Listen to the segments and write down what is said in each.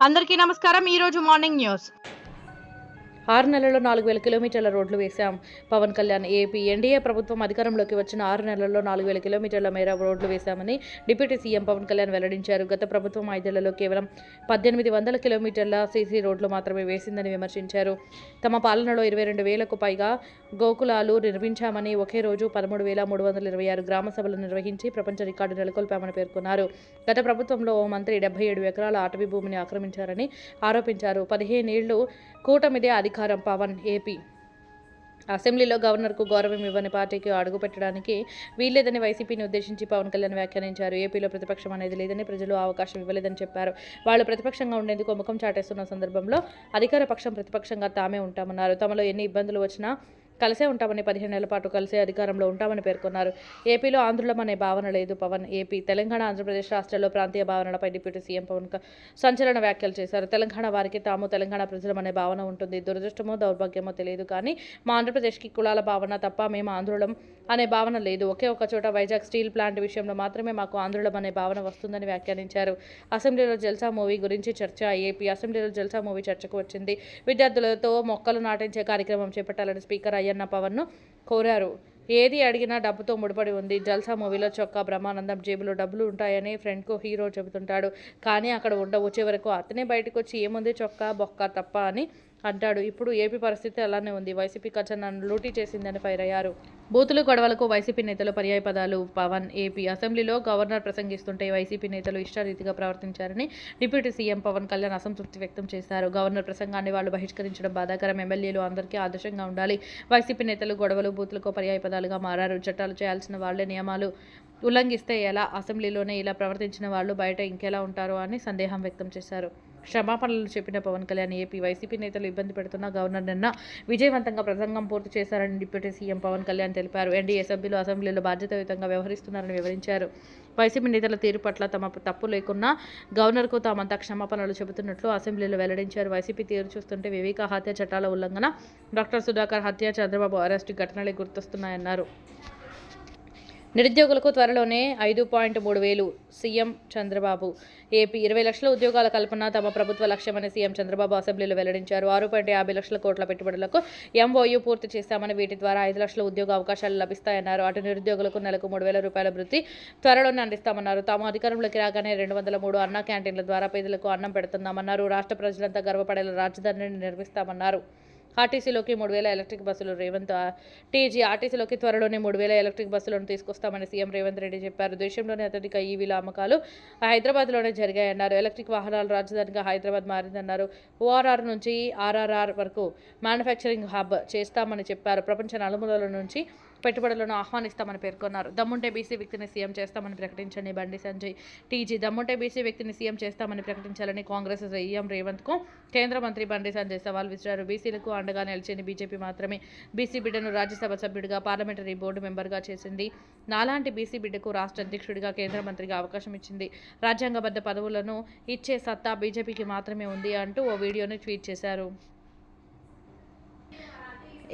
అందరికీ నమస్కారం. ఈ రోజు మార్నింగ్ న్యూస్. ఆరు నెలల్లో నాలుగు వేల కిలోమీటర్ల రోడ్లు వేశాం. పవన్ కళ్యాణ్ ఏపీ ఎన్డీఏ ప్రభుత్వం అధికారంలోకి వచ్చిన ఆరు నెలల్లో నాలుగు వేల కిలోమీటర్ల మేర రోడ్లు వేశామని డిప్యూటీ సీఎం పవన్ కళ్యాణ్ వెల్లడించారు. గత ప్రభుత్వం ఐదేళ్ళలో కేవలం పద్దెనిమిది వందల కిలోమీటర్ల సీసీ రోడ్లు మాత్రమే వేసిందని విమర్శించారు. తమ పాలనలో ఇరవై రెండు వేలకు పైగా గోకులాలు నిర్మించామని ఒకే రోజు పదమూడు వేల మూడు వందల ఇరవై ఆరు గ్రామ సభలు నిర్వహించి ప్రపంచ రికార్డు నెలకొల్పామని పేర్కొన్నారు. గత ప్రభుత్వంలో ఓ మంత్రి డెబ్బై ఏడు ఎకరాల అటవీ భూమిని ఆక్రమించారని ఆరోపించారు. పదిహేనేళ్ళు కూటమిదే అధికారం పవన్ ఏపీ అసెంబ్లీలో గవర్నర్కు గౌరవం ఇవ్వని పార్టీకి అడుగుపెట్టడానికి వీల్లేదని వైసీపీని ఉద్దేశించి పవన్ కళ్యాణ్ వ్యాఖ్యానించారు. ఏపీలో ప్రతిపక్షం అనేది లేదని ప్రజలు అవకాశం ఇవ్వలేదని చెప్పారు. వాళ్ళు ప్రతిపక్షంగా ఉండేందుకు ముఖం చాటేస్తున్న సందర్భంలో అధికార పక్షం ప్రతిపక్షంగా తామే ఉంటామన్నారు. తమలో ఎన్ని ఇబ్బందులు వచ్చినా కలిసే ఉంటామని పదిహేను నెలల పాటు కలిసే అధికారంలో ఉంటామని పేర్కొన్నారు. ఏపీలో ఆంధ్రులం అనే భావన లేదు. పవన్ ఏపీ తెలంగాణ ఆంధ్రప్రదేశ్ రాష్ట్రాల్లో ప్రాంతీయ భావనలపై డిప్యూటీ సీఎం పవన్ సంచలన వ్యాఖ్యలు చేశారు. తెలంగాణ వారికి తాము తెలంగాణ ప్రజలం అనే భావన ఉంటుంది. దురదృష్టమో దౌర్భాగ్యమో తెలియదు కానీ మా ఆంధ్రప్రదేశ్కి కులాల భావన తప్ప మేము ఆంధ్రులం అనే భావన లేదు. ఒకే ఒక చోట వైజాగ్ స్టీల్ ప్లాంట్ విషయంలో మాత్రమే మాకు ఆంధ్రులం అనే భావన వస్తుందని వ్యాఖ్యానించారు. అసెంబ్లీలో జల్సా మూవీ గురించి చర్చ. ఏపీ అసెంబ్లీలో జల్సా మూవీ చర్చకు వచ్చింది. విద్యార్థులతో మొక్కలు నాటించే కార్యక్రమం చేపట్టాలని స్పీకర్ అయ్యన్న పవన్ను కోరారు. ఏది అడిగినా డబ్బుతో ముడిపడి ఉంది. జల్సా మూవీలో చొక్కా బ్రహ్మానందం జేబులో డబ్బులు ఉంటాయని ఫ్రెండ్కు హీరో చెబుతుంటాడు. కానీ అక్కడ ఉండవు. చివరకు అతనే బయటకు వచ్చి ఏముంది చొక్కా బొక్క తప్ప అని అడ్డాడు ఇప్పుడు ఏపీ పరిస్థితి అలానే ఉంది. వైసీపీ ఖజానాను లూటీ చేసిందని ఫైర్ అయ్యారు. బూతులు గొడవలకు వైసీపీ నేతలు పర్యాయ పదాలు. పవన్ ఏపీ అసెంబ్లీలో గవర్నర్ ప్రసంగిస్తుంటే వైసీపీ నేతలు ఇష్టారీతిగా ప్రవర్తించారని డిప్యూటీ సీఎం పవన్ కళ్యాణ్ అసంతృప్తి వ్యక్తం చేశారు. గవర్నర్ ప్రసంగాన్ని వాళ్ళు బహిష్కరించడం బాధాకరం. ఎమ్మెల్యేలు అందరికీ ఆదర్శంగా ఉండాలి. వైసీపీ నేతలు గొడవలు బూతులకు పర్యాయ పదాలుగా మారారు. చట్టాలు చేయాల్సిన వాళ్ళే నియమాలు ఉల్లంఘిస్తే ఎలా? అసెంబ్లీలోనే ఇలా ప్రవర్తించిన వాళ్ళు బయట ఇంకెలా ఉంటారో అని సందేహం వ్యక్తం చేశారు. క్షమాపణలు చెప్పిన పవన్ కళ్యాణ్ ఏపీ వైసీపీ నేతలు ఇబ్బంది పెడుతున్న గవర్నర్ నిన్న విజయవంతంగా ప్రసంగం పూర్తి చేశారని డిప్యూటీ సీఎం పవన్ కళ్యాణ్ తెలిపారు. ఎన్డీఏ సభ్యులు అసెంబ్లీలో బాధ్యతాయుతంగా వ్యవహరిస్తున్నారని వివరించారు. వైసీపీ నేతల తీరు పట్ల తమ తప్పు లేకున్నా గవర్నర్కు తామంతా క్షమాపణలు చెబుతున్నట్లు అసెంబ్లీలో వెల్లడించారు. వైసీపీ తీరు చూస్తుంటే వివేక హత్య చట్టాల ఉల్లంఘన డాక్టర్ సుధాకర్ హత్య చంద్రబాబు అరెస్టు ఘటనలే గుర్తొస్తున్నాయన్నారు. నిరుద్యోగులకు త్వరలోనే ఐదు పాయింట్ మూడు వేలు సీఎం చంద్రబాబు. ఏపీ ఇరవై లక్షల ఉద్యోగాల కల్పన తమ ప్రభుత్వ లక్ష్యమని సీఎం చంద్రబాబు అసెంబ్లీలో వెల్లడించారు. ఆరు పాయింట్ యాభై లక్షల కోట్ల పెట్టుబడులకు ఎంఓయూ పూర్తి చేస్తామని వీటి ద్వారా ఐదు లక్షల ఉద్యోగ అవకాశాలు లభిస్తాయన్నారు. అటు నిరుద్యోగులకు నెలకు మూడు వేల రూపాయల వృత్తి త్వరలోనే అందిస్తామన్నారు. తాము అధికారంలోకి రాగానే రెండు వందల మూడు అన్న క్యాంటీన్ల ద్వారా పేదలకు అన్నం పెడుతున్నామన్నారు. రాష్ట్ర ప్రజలంతా గర్వపడేలా రాజధానిని నిర్మిస్తామన్నారు. ఆర్టీసీలోకి మూడు వేల ఎలక్ట్రిక్ బస్సులు రేవంత్ టీజీ ఆర్టీసీలోకి త్వరలోనే మూడు వేల ఎలక్ట్రిక్ బస్సులను తీసుకొస్తామని సీఎం రేవంత్ రెడ్డి చెప్పారు. దేశంలోనే అత్యధిక ఈవీల అమ్మకాలు హైదరాబాద్లోనే జరిగాయన్నారు. ఎలక్ట్రిక్ వాహనాలు రాజధానిగా హైదరాబాద్ మారిందన్నారు. ఓఆర్ఆర్ నుంచి ఆర్ఆర్ఆర్ వరకు మ్యానుఫ్యాక్చరింగ్ హబ్ చేస్తామని చెప్పారు. ప్రపంచ నలుమూలల నుంచి పెట్టుబడులను ఆహ్వానిస్తామని పేర్కొన్నారు. దమ్ముంటే బీసీ వ్యక్తిని సీఎం చేస్తామని ప్రకటించండి. బండి సంజయ్ టీజీ దమ్ముంటే బీసీ వ్యక్తిని సీఎం చేస్తామని ప్రకటించాలని కాంగ్రెస్ సీఎం రేవంత్కు కేంద్ర మంత్రి బండి సంజయ్ సవాల్ విసిరారు. బీసీలకు అండగా నిలిచింది బీజేపీ మాత్రమే బీసీ బిడ్డను రాజ్యసభ సభ్యుడిగా పార్లమెంటరీ బోర్డు మెంబర్గా చేసింది. నాలాంటి బీసీ బిడ్డకు రాష్ట్ర అధ్యక్షుడిగా కేంద్ర మంత్రిగా అవకాశం ఇచ్చింది. రాజ్యాంగబద్ధ పదవులను ఇచ్చే సత్తా బీజేపీకి మాత్రమే ఉంది అంటూ ఓ వీడియోని ట్వీట్ చేశారు.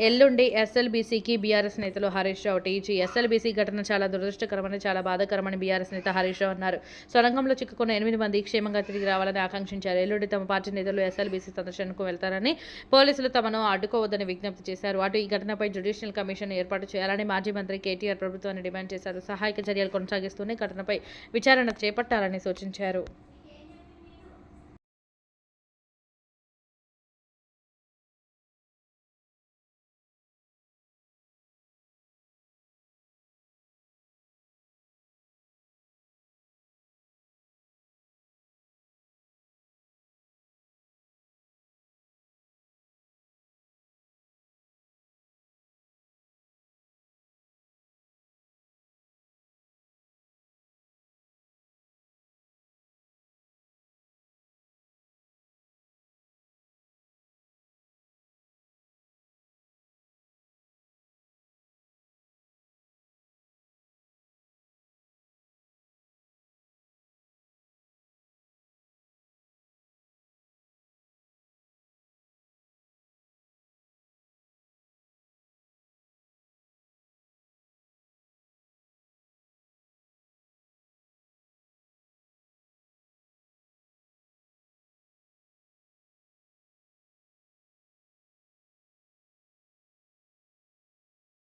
ఎల్లుండి ఎస్ఎల్బీసీకి బీఆర్ఎస్ నేతలు హరీష్ రావు టీజీ. ఎస్ఎల్బీసీ ఘటన చాలా దురదృష్టకరమని చాలా బాధాకరమని బీఆర్ఎస్ నేత హరీష్ రావు అన్నారు. సొరంగంలో చిక్కుకున్న ఎనిమిది మంది క్షేమంగా తిరిగి రావాలని ఆకాంక్షించారు. ఎల్లుండి తమ పార్టీ నేతలు ఎస్ఎల్బీసీ సందర్శనకు వెళ్తారని పోలీసులు తమను అడ్డుకోవద్దని విజ్ఞప్తి చేశారు. అటు ఈ ఘటనపై జ్యుడిషియల్ కమిషన్ ఏర్పాటు చేయాలని మాజీ మంత్రి కేటీఆర్ ప్రభుత్వాన్ని డిమాండ్ చేశారు. సహాయక చర్యలు కొనసాగిస్తూనే ఘటనపై విచారణ చేపట్టాలని సూచించారు.